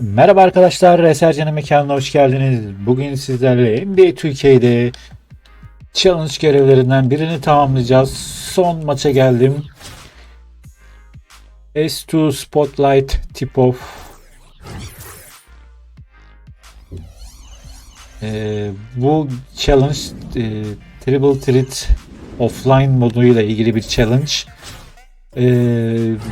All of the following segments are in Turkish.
Merhaba arkadaşlar, Esercan'ın mekanına hoş geldiniz. Bugün sizlerle NBA Türkiye'de challenge görevlerinden birini tamamlayacağız. Son maça geldim. S2 Spotlight Tip-Off. Ee, bu challenge e, Triple Threat offline moduyla ilgili bir challenge. Ee,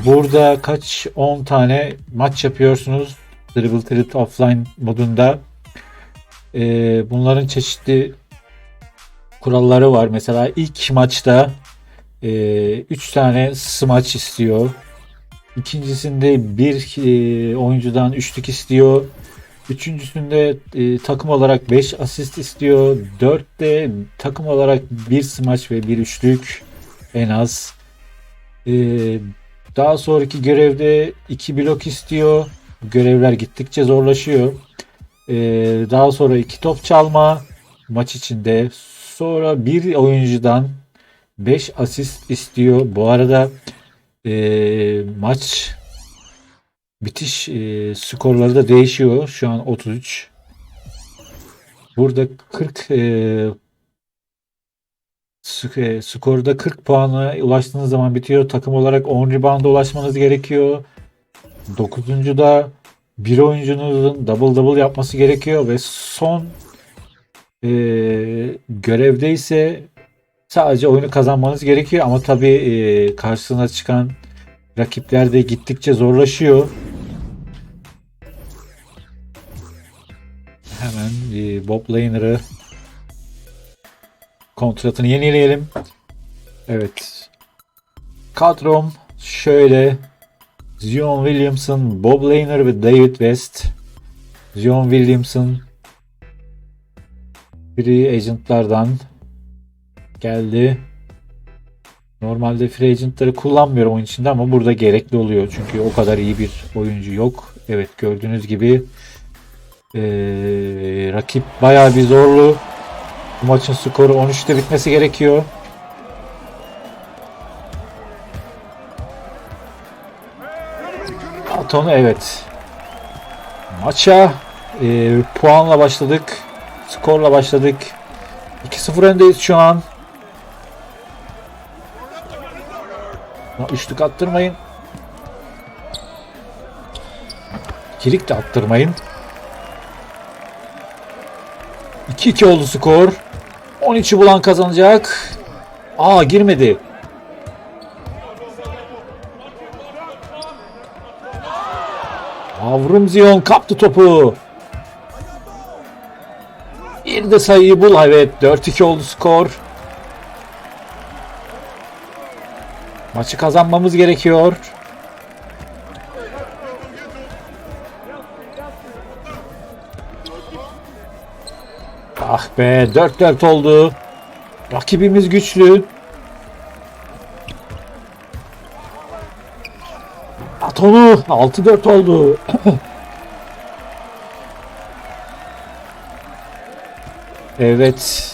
burada kaç 10 tane maç yapıyorsunuz. Dribble Threat Offline modunda. Ee, bunların çeşitli kuralları var. Mesela ilk maçta 3 tane smaç istiyor. İkincisinde bir e, oyuncudan üçlük istiyor. Üçüncüsünde e, takım olarak 5 asist istiyor. Dörtte takım olarak bir smaç ve bir üçlük en az. E, daha sonraki görevde iki blok istiyor. Görevler gittikçe zorlaşıyor. E, daha sonra iki top çalma maç içinde. Sonra bir oyuncudan 5 asist istiyor. Bu arada e, maç bitiş e, skorları da değişiyor. Şu an 33. Burada 40 e, sk- e, skorda 40 puana ulaştığınız zaman bitiyor. Takım olarak 10 rebound'a ulaşmanız gerekiyor. 9. bir oyuncunuzun double double yapması gerekiyor ve son e, görevde ise sadece oyunu kazanmanız gerekiyor ama tabii e, karşısına çıkan rakipler de gittikçe zorlaşıyor. Hemen e, Bob Laner'ı kontratını yenileyelim. Evet. Kadrom şöyle Zion Williamson, Bob Laner ve David West. Zion Williamson free agentlardan geldi. Normalde free agentları kullanmıyorum oyun içinde ama burada gerekli oluyor. Çünkü o kadar iyi bir oyuncu yok. Evet gördüğünüz gibi ee, rakip bayağı bir zorlu. Bu maçın skoru 13'te bitmesi gerekiyor. Atonu evet. Maça e, puanla başladık. Skorla başladık. 2-0 öndeyiz şu an. Üçlük attırmayın. İkilik de attırmayın. 2-2 oldu skor. 13'ü bulan kazanacak. Aa girmedi. Avrum Zion kaptı topu. Bir de sayıyı bul. Evet 4-2 oldu skor. Maçı kazanmamız gerekiyor. Ah be 4-4 oldu. Rakibimiz güçlü. At onu. 6-4 oldu. evet.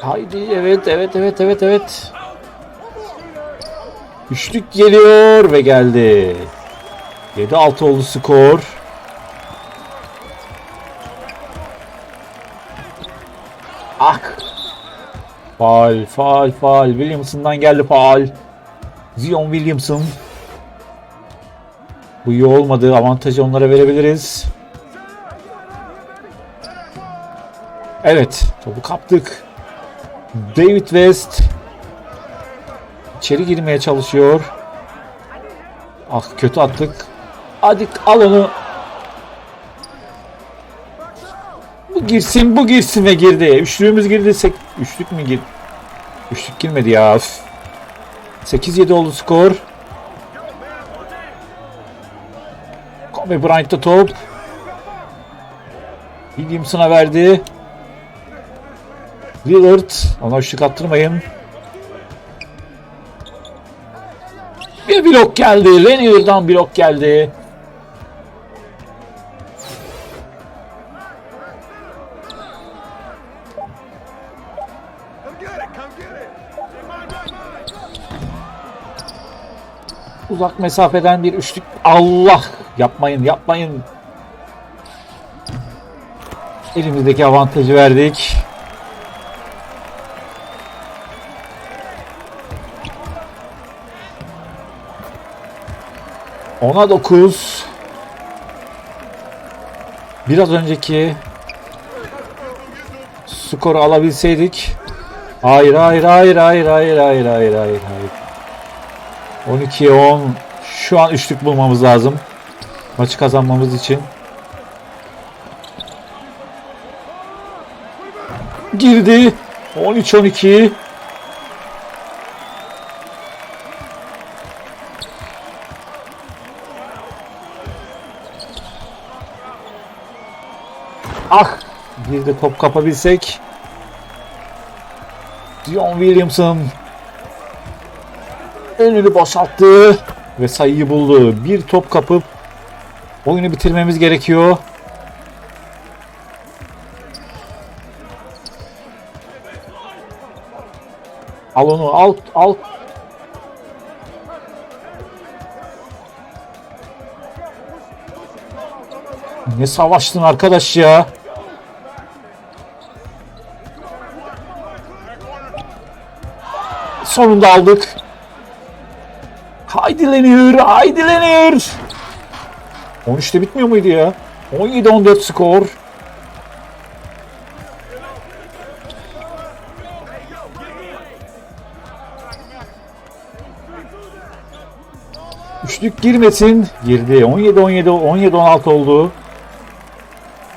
Haydi evet evet evet evet evet. Üçlük geliyor ve geldi. 7-6 oldu skor. Ah. Faal, faal, faal. Williamson'dan geldi faal. Zion Williamson. Bu iyi olmadı. Avantajı onlara verebiliriz. Evet. Topu kaptık. David West. içeri girmeye çalışıyor. Ah kötü attık. Hadi al onu. Bu girsin bu girsin ve girdi. Üçlüğümüz girdi. Üçlük mü girdi? Üçlük girmedi ya. Üf. 8-7 oldu skor. Kobe Bryant'ta top. Williamson'a verdi. Lillard. Ona üçlük attırmayın. Bir blok geldi. Lanier'dan blok geldi. Uzak mesafeden bir üçlük. Allah! Yapmayın, yapmayın. Elimizdeki avantajı verdik. Ona 9. Biraz önceki skoru alabilseydik. Hayır hayır hayır hayır hayır hayır hayır hayır hayır. 12'ye 10. Şu an üçlük bulmamız lazım. Maçı kazanmamız için. Girdi. 13-12. Ah! Bir de top kapabilsek. Dion Williamson önünü boşalttı ve sayıyı buldu. Bir top kapıp oyunu bitirmemiz gerekiyor. Al onu al al. Ne savaştın arkadaş ya? Sonunda aldık. Haydi Lenier, haydi Lenier. 13'te bitmiyor muydu ya? 17-14 skor. Üçlük girmesin. Girdi. 17-17, 17-16 oldu.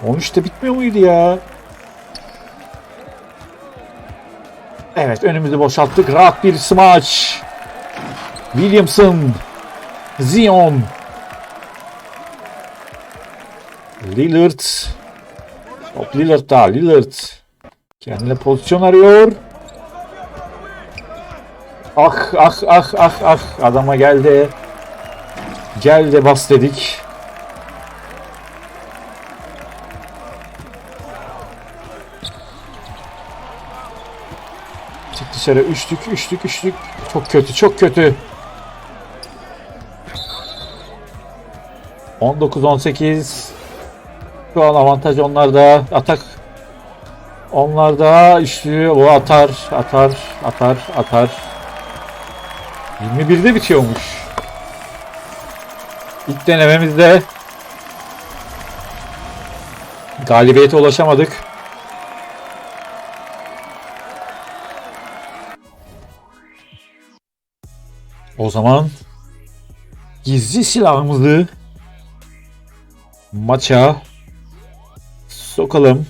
13'te bitmiyor muydu ya? Evet önümüzü boşalttık. Rahat bir smaç. Williamson. Zion. Lillard. Top Lillard'da. Lillard. Kendine pozisyon arıyor. Ah ah ah ah ah. Adama geldi. Gel de bas dedik. Çık dışarı. Üçlük, üçlük, üçlük. Çok kötü, çok kötü. 19-18. Şu an avantaj onlarda. Atak onlarda. Üçlü. O atar, atar, atar, atar. 21'de bitiyormuş. İlk denememizde galibiyete ulaşamadık. O zaman gizli silahımızı maça sokalım.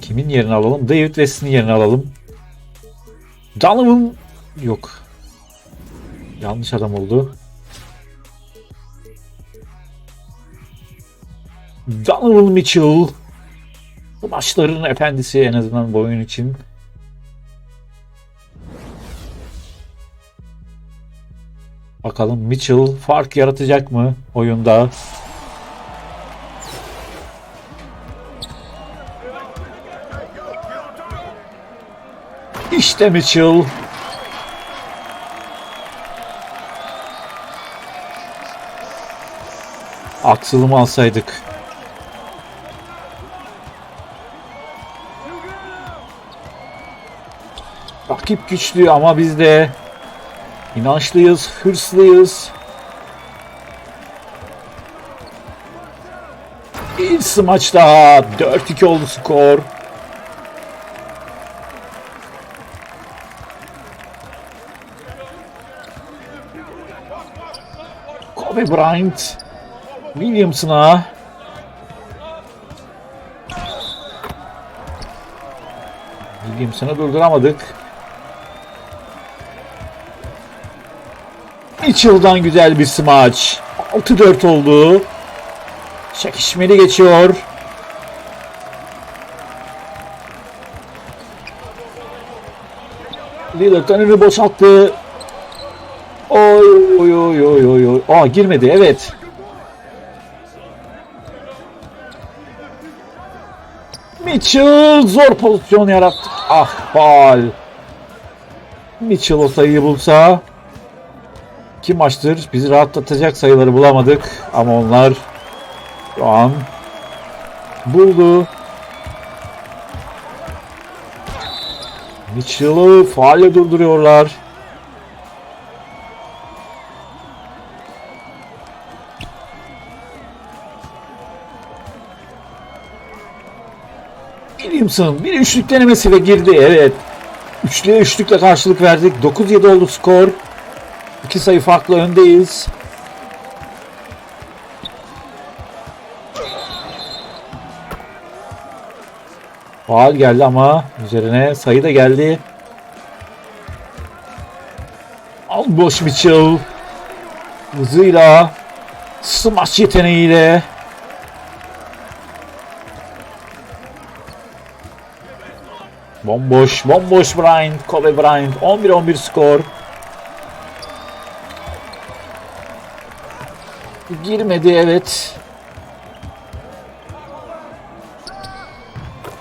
Kimin yerini alalım? David West'in yerini alalım. Donovan yok. Yanlış adam oldu. Donovan Mitchell maçların efendisi en azından bu oyun için. Bakalım Mitchell fark yaratacak mı oyunda? İşte Mitchell. Aksılımı alsaydık. Rakip güçlü ama biz de inançlıyız, hırslıyız. Bir smaç daha. 4-2 oldu skor. Kobe Bryant Williamson'a Williamson'ı durduramadık. Mitchell'dan güzel bir smaç. 6-4 oldu. Çekişmeli geçiyor. Lillard önünü boşalttı. Oy oy oy oy oy oy. Aa girmedi evet. Mitchell zor pozisyon yarattı. Ah faal. Mitchell o sayıyı bulsa iki maçtır bizi rahatlatacak sayıları bulamadık ama onlar şu an buldu. Mitchell'ı faalle durduruyorlar. Williamson bir üçlük denemesi ve girdi. Evet. Üçlüye üçlükle karşılık verdik. 9-7 oldu skor. İki sayı farklı öndeyiz. Faal geldi ama üzerine sayı da geldi. Al boş Mitchell. Hızıyla smaç yeteneğiyle Bomboş, bomboş Bryant, Kobe Bryant. 11-11 skor. Girmedi evet.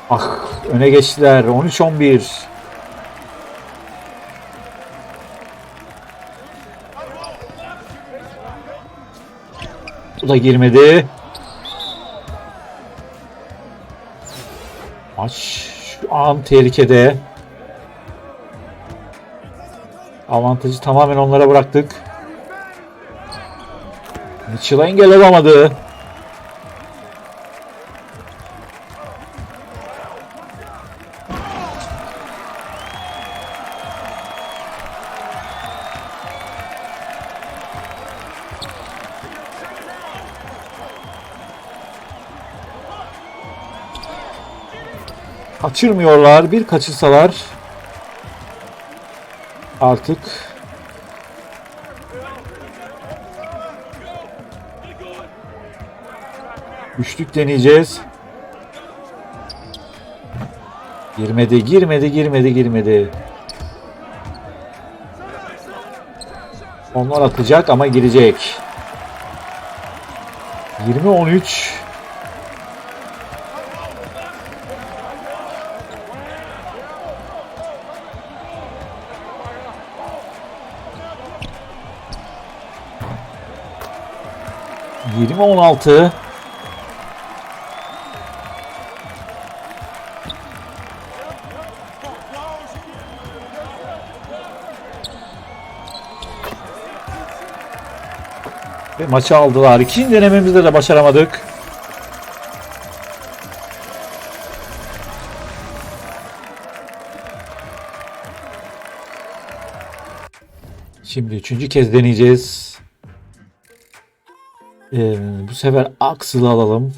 Ah öne geçtiler. 13-11. Bu da girmedi. Maç şu an tehlikede. Avantajı tamamen onlara bıraktık. Mitchell'a engel olamadı. Kaçırmıyorlar. Bir kaçırsalar artık üçlük deneyeceğiz. Girmedi, girmedi, girmedi, girmedi. Onlar atacak ama girecek. 20-13 20-16 maçı aldılar. İkinci denememizde de başaramadık. Şimdi üçüncü kez deneyeceğiz. Ee, bu sefer Axel'ı alalım.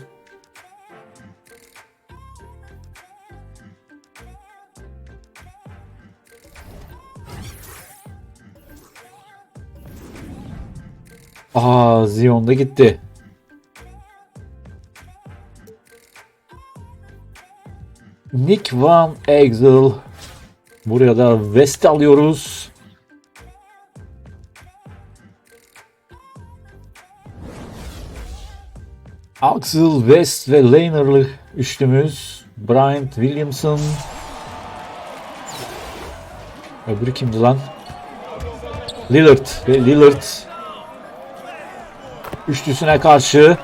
Aa Zion da gitti. Nick Van Exel. Buraya da West alıyoruz. Axel West ve Lainer'lı üçlümüz. Bryant Williamson. Öbürü kimdi lan? Lillard ve Lillard üçlüsüne karşı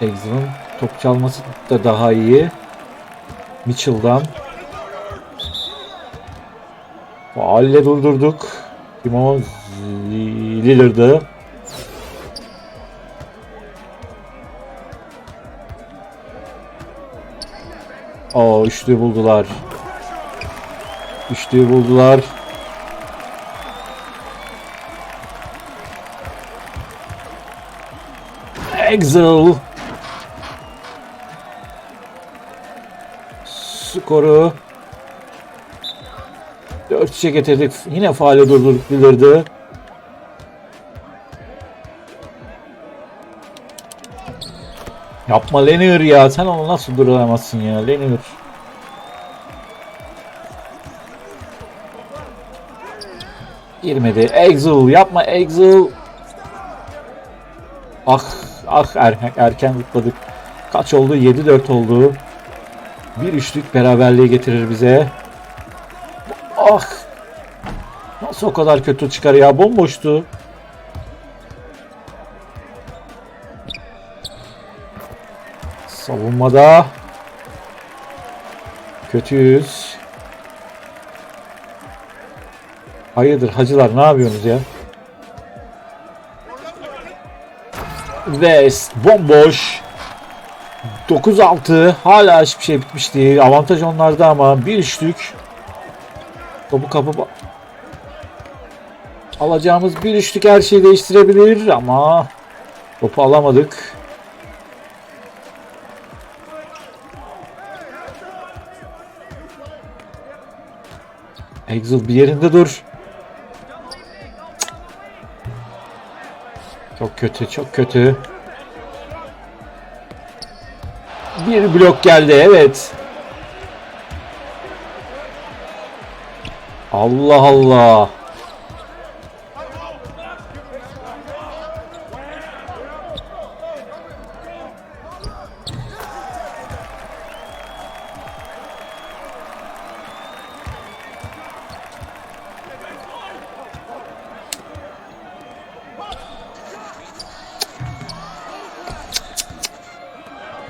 Exel'ın top çalması da daha iyi. Mitchell'dan Faalle durdurduk. Timo Lillard'ı O üçlüyü buldular. Üçlüyü buldular. Exel. Skoru 4-3'e getirdik. Yine faale durdurduk bilirdi. Yapma Lenier ya. Sen onu nasıl duramazsın ya Lenier. Girmedi. Exel yapma Exel. Ah ah erken, erken zıpladık. Kaç oldu? 7-4 oldu. Bir üçlük beraberliği getirir bize. Ah! Nasıl o kadar kötü çıkar ya? Bomboştu. Savunmada kötüyüz. Hayırdır hacılar ne yapıyorsunuz ya? Ve bomboş. 9-6 hala hiçbir şey bitmiş değil. Avantaj onlarda ama bir üçlük. Topu kapıp alacağımız bir üçlük her şeyi değiştirebilir ama topu alamadık. Exil bir yerinde dur. Çok kötü, çok kötü. Bir blok geldi, evet. Allah Allah.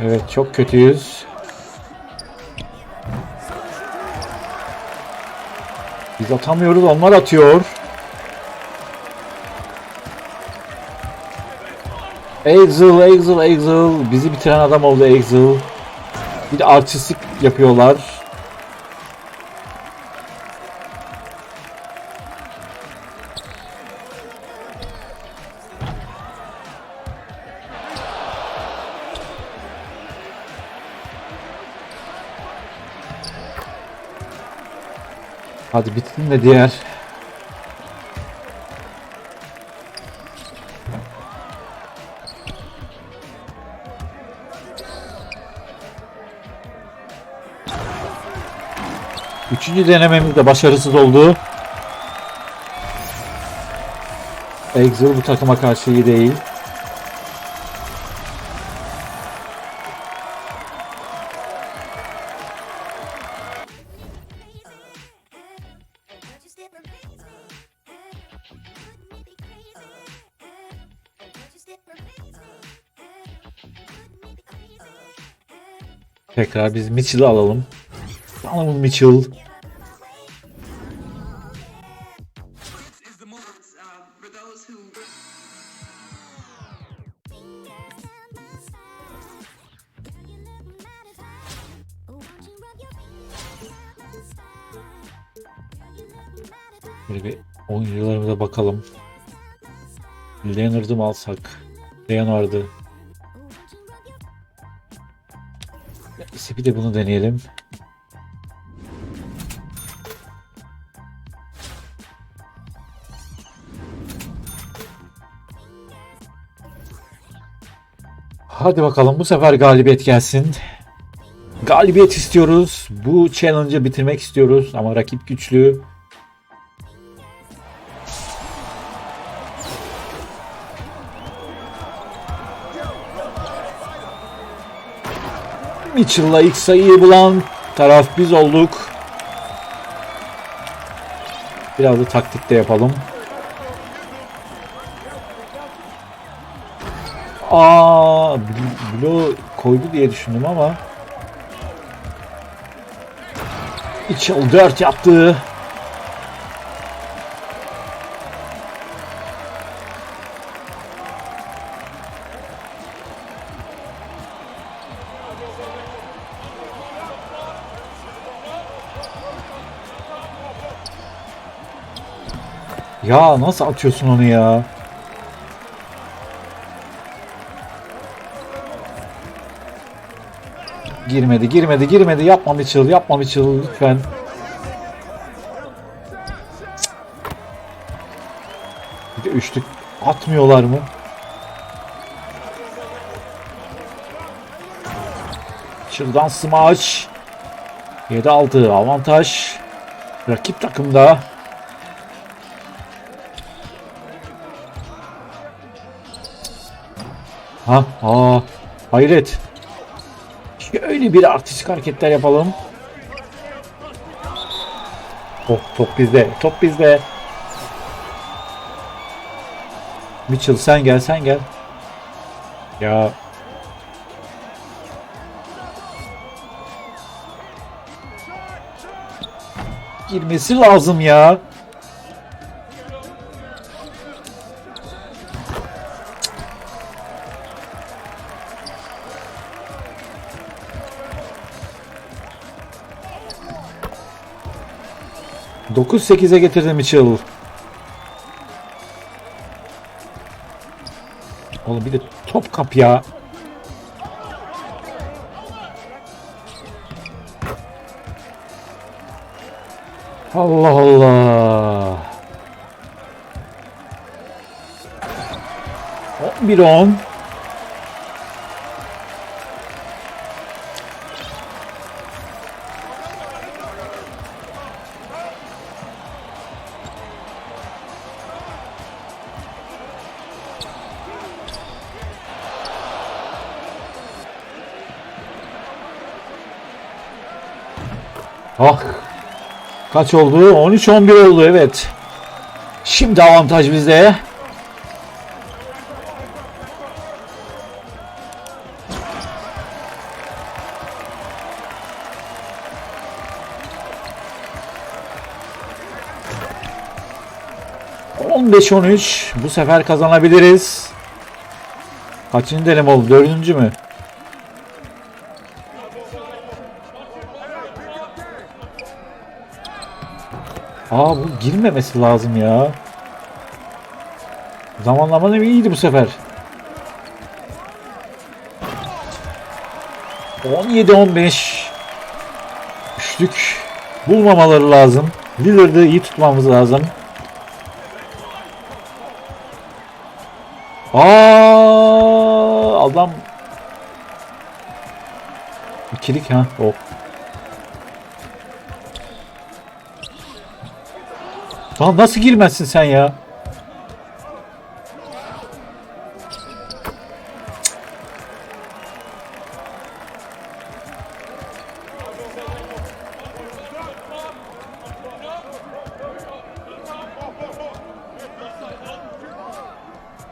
Evet çok kötüyüz. Biz atamıyoruz onlar atıyor. Exil, Exil, Exil. Bizi bitiren adam oldu Exil. Bir de artistlik yapıyorlar. Hadi bitsin de diğer. Üçüncü denememiz de başarısız oldu. Exil bu takıma karşı iyi değil. Tekrar biz Mitchell'ı alalım. Alalım Mitchell. Böyle bir oyuncularımıza bakalım. Leonard'ı mı alsak? Leonard'ı. Neyse bir de bunu deneyelim. Hadi bakalım bu sefer galibiyet gelsin. Galibiyet istiyoruz. Bu challenge'ı bitirmek istiyoruz ama rakip güçlü. Mitchell'la ilk sayıyı bulan taraf biz olduk. Biraz da taktik de yapalım. Aa, bl- bloğu koydu diye düşündüm ama Mitchell 4 yaptı. Ya nasıl atıyorsun onu ya? Girmedi, girmedi, girmedi. Yapma Mitchell, yapma Mitchell lütfen. Bir de üçlük atmıyorlar mı? Mitchell'dan smaç. 7-6 avantaj. Rakip takımda. Ha, aa, hayret. Şöyle bir artistik hareketler yapalım. Oh top bizde. Top bizde. Mitchell sen gel sen gel. Ya girmesi lazım ya. Dokuz sekize getirdi Mitchell. Oğlum bir de top kap ya. Allah Allah. 11 Kaç oldu? 13-11 oldu evet. Şimdi avantaj bizde. ...15-13... ...bu sefer kazanabiliriz. Kaçıncı deneme oldu? Dördüncü mü? Aa bu girmemesi lazım ya. Zamanlama da iyiydi bu sefer. 17-15 Üçlük bulmamaları lazım. Lillard'ı iyi tutmamız lazım. Aa adam ikilik ha. Oh. Lan nasıl girmezsin sen ya?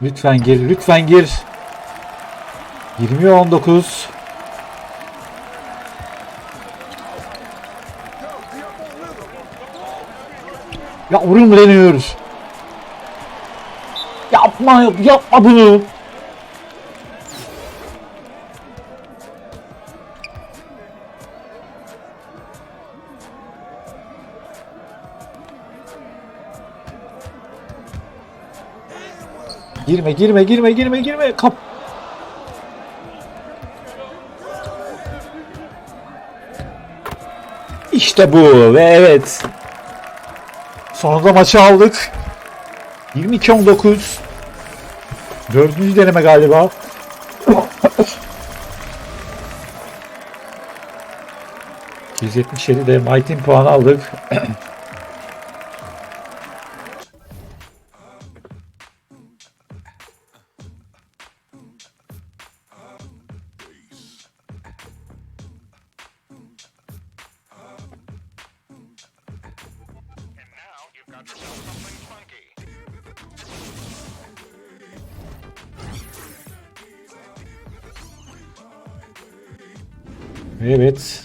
Lütfen gir, lütfen gir. 20 19. Yavrum deniyor. Yapma, yapma bunu. Girme, girme, girme, girme, girme. Kap. İşte bu ve evet. Sonunda maçı aldık. 22-19. Dördüncü deneme galiba. ...177 de Team puanı aldık. Evet.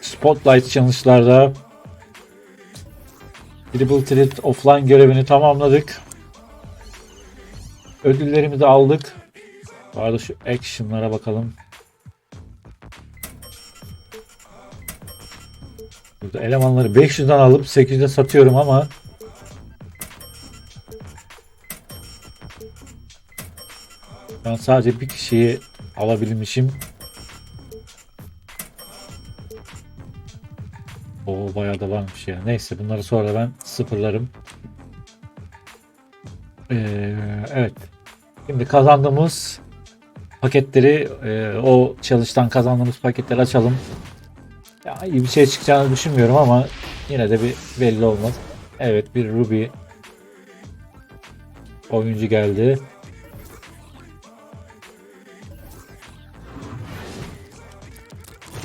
Spotlight challenge'larda Triple Threat offline görevini tamamladık. Ödüllerimizi aldık. Bu arada şu action'lara bakalım. Burada elemanları 500'den alıp 800'e satıyorum ama ben sadece bir kişiyi alabilmişim. O bayağı da varmış ya. Neyse bunları sonra ben sıfırlarım. Ee, evet. Şimdi kazandığımız paketleri e, o çalıştan kazandığımız paketleri açalım. Ya iyi bir şey çıkacağını düşünmüyorum ama yine de bir belli olmaz. Evet bir Ruby oyuncu geldi.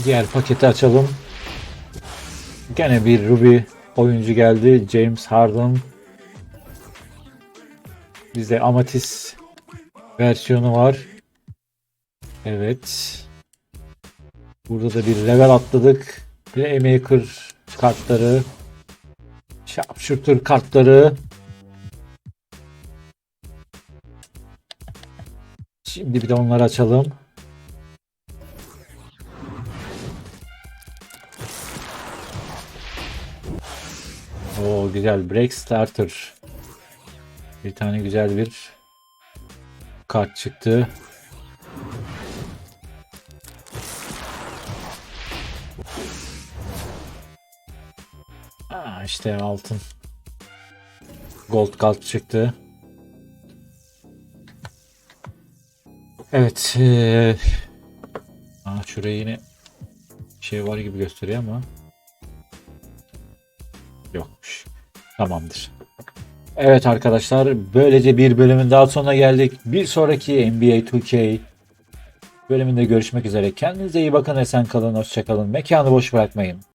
Diğer paketi açalım. Gene bir Ruby oyuncu geldi. James Harden. Bizde Amatis versiyonu var. Evet. Burada da bir level atladık. Playmaker kartları. Sharpshooter kartları. Şimdi bir de onları açalım. O güzel break starter. Bir tane güzel bir kart çıktı. Aa, işte altın. Gold kart çıktı. Evet. eee Aa, şuraya yine şey var gibi gösteriyor ama Tamamdır. Evet arkadaşlar böylece bir bölümün daha sonuna geldik. Bir sonraki NBA 2K bölümünde görüşmek üzere. Kendinize iyi bakın esen kalın hoşça kalın. Mekanı boş bırakmayın.